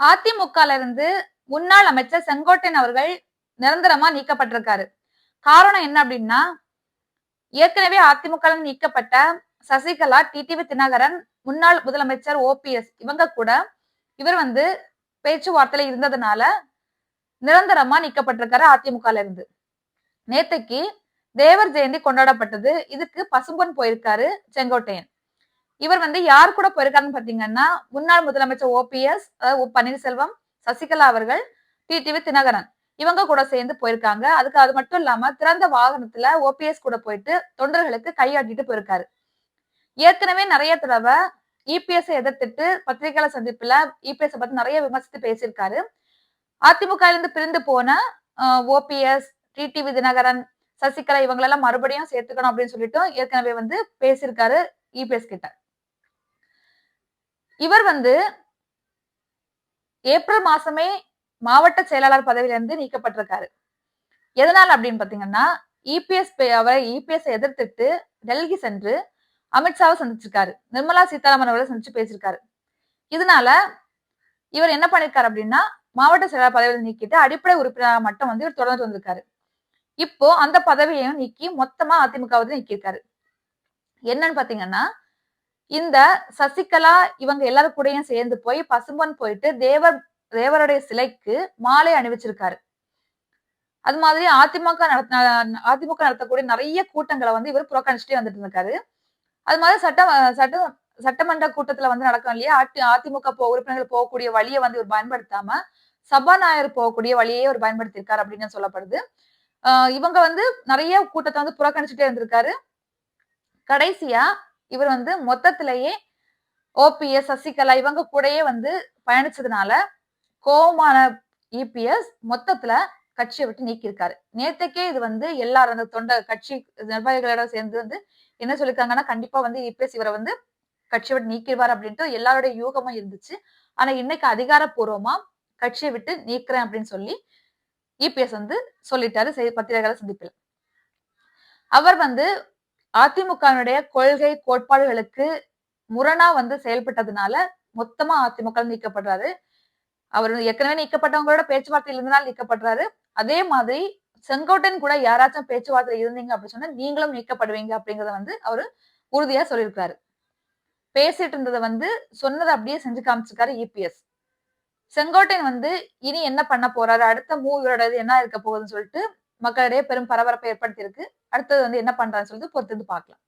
அதிமுகல இருந்து முன்னாள் அமைச்சர் செங்கோட்டையன் அவர்கள் நிரந்தரமா நீக்கப்பட்டிருக்காரு. காரணம் என்ன அப்படின்னா ஏற்கனவே அதிமுக நீக்கப்பட்ட சசிகலா டிடிவி தினகரன் முன்னாள் முதலமைச்சர் ஓபிஎஸ் இவங்க கூட இவர் வந்து பேச்சுவார்த்தையில இருந்ததுனால நிரந்தரமா நீக்கப்பட்டிருக்காரு அதிமுகல இருந்து. நேத்தைக்கு தேவர் ஜெயந்தி கொண்டாடப்பட்டது. இதுக்கு பசும்பொன் போயிருக்காரு செங்கோட்டையன். இவர் வந்து யார் கூட போயிருக்காருன்னு பாத்தீங்கன்னா முன்னாள் முதலமைச்சர் ஓபிஎஸ் பன்னீர்செல்வம் சசிகலா அவர்கள் டிடிவி தினகரன். இவங்க கூட சேர்ந்து போயிருக்காங்க. அதுக்கு அது மட்டும் இல்லாம திறந்த வாகனத்துல ஓபிஎஸ் கூட போயிட்டு தொண்டர்களுக்கு கையாட்டிட்டு போயிருக்காரு. ஏற்கனவே நிறைய தடவை இபிஎஸ் எதிர்த்துட்டு பத்திரிகையாளர் சந்திப்புல இபிஎஸ் பத்தி நிறைய விமர்சித்து பேசியிருக்காரு. அதிமுக இருந்து பிரிந்து போன ஓபிஎஸ் டிடிவி தினகரன் சசிகலா இவங்களெல்லாம் மறுபடியும் சேர்த்துக்கணும் அப்படின்னு சொல்லிட்டு ஏற்கனவே வந்து பேசியிருக்காரு இபிஎஸ் கிட்ட. இவர் வந்து ஏப்ரல் மாசமே மாவட்ட செயலாளர் பதவியிலிருந்து நீக்கப்பட்டிருக்காரு. எதனால் அப்படின்னு பாத்தீங்கன்னா இபிஎஸ் அவரை இபிஎஸ் எதிர்த்துட்டு டெல்லி சென்று அமித்ஷாவை சந்திச்சிருக்காரு. நிர்மலா சீதாராமன் அவரை சந்திச்சு பேசியிருக்காரு. இதனால இவர் என்ன பண்ணிருக்காரு அப்படின்னா மாவட்ட செயலாளர் பதவியில் நீக்கிட்டு அடிப்படை உறுப்பினராக மட்டும் வந்து இவர் தொடர்ந்து வந்திருக்காரு. இப்போ அந்த பதவியையும் நீக்கி மொத்தமா அதிமுக வந்து நீக்கியிருக்காரு. என்னன்னு பாத்தீங்கன்னா இந்த சசிகலா இவங்க எல்லாரும் கூடயும் சேர்ந்து போய் பசும்பொன் போயிட்டு தேவர் தேவருடைய சிலைக்கு மாலை அணிவிச்சிருக்காரு. அது மாதிரி அதிமுக நடத்த அதிமுக நடத்தக்கூடிய நிறைய கூட்டங்களை வந்து இவர் புறக்கணிச்சுட்டே வந்துட்டு இருக்காரு. அது மாதிரி சட்ட சட்ட சட்டமன்ற கூட்டத்துல வந்து நடக்கும் இல்லையா? அதி அதிமுக போ உறுப்பினர்கள் போகக்கூடிய வழியை வந்து இவர் பயன்படுத்தாம சபாநாயகர் போகக்கூடிய வழியே அவர் பயன்படுத்தியிருக்காரு அப்படின்னு சொல்லப்படுது. இவங்க வந்து நிறைய கூட்டத்தை வந்து புறக்கணிச்சுட்டே இருந்திருக்காரு. கடைசியா இவர் வந்து மொத்தத்திலேயே ஓபிஎஸ் சசிகலா இவங்க கூடயே வந்து பயணிச்சதுனால கோபமான இபிஎஸ் மொத்தத்துல கட்சியை விட்டு நீக்கியிருக்காரு. நேத்துக்கே இது வந்து எல்லாரும் அந்த தொண்டை கட்சி நிர்வாகிகளோட சேர்ந்து வந்து என்ன சொல்லிருக்காங்கன்னா கண்டிப்பா வந்து இபிஎஸ் இவரை வந்து கட்சியை விட்டு நீக்கிடுவார் அப்படின்ட்டு எல்லாருடைய யூகமும் இருந்துச்சு. ஆனா இன்னைக்கு அதிகாரப்பூர்வமா கட்சியை விட்டு நீக்கிறேன் அப்படின்னு சொல்லி இபிஎஸ் வந்து சொல்லிட்டாரு பத்திரிகையாளர் சந்திப்பில். அவர் வந்து அதிமுகவினுடைய கொள்கை கோட்பாடுகளுக்கு முரணா வந்து செயல்பட்டதுனால மொத்தமா அதிமுக நீக்கப்படுறாரு. அவர் ஏற்கனவே நீக்கப்பட்டவங்களோட பேச்சுவார்த்தையில் இருந்தனால நீக்கப்படுறாரு. அதே மாதிரி செங்கோட்டன் கூட யாராச்சும் பேச்சுவார்த்தை இருந்தீங்க அப்படின்னு சொன்னா நீங்களும் நீக்கப்படுவீங்க அப்படிங்கறத வந்து அவரு உறுதியா சொல்லியிருக்காரு. பேசிட்டு இருந்ததை வந்து சொன்னதை அப்படியே செஞ்சு காமிச்சிருக்காரு இபிஎஸ் செங்கோட்டையன் வந்து இனி என்ன பண்ண போறாரு? அடுத்த மூவியோட என்ன இருக்க போகுதுன்னு சொல்லிட்டு மக்களிடையே பெரும் பரபரப்பை ஏற்படுத்தியிருக்கு. அடுத்தது வந்து என்ன பண்றான்னு சொல்லிட்டு பொறுத்து பார்க்கலாம்.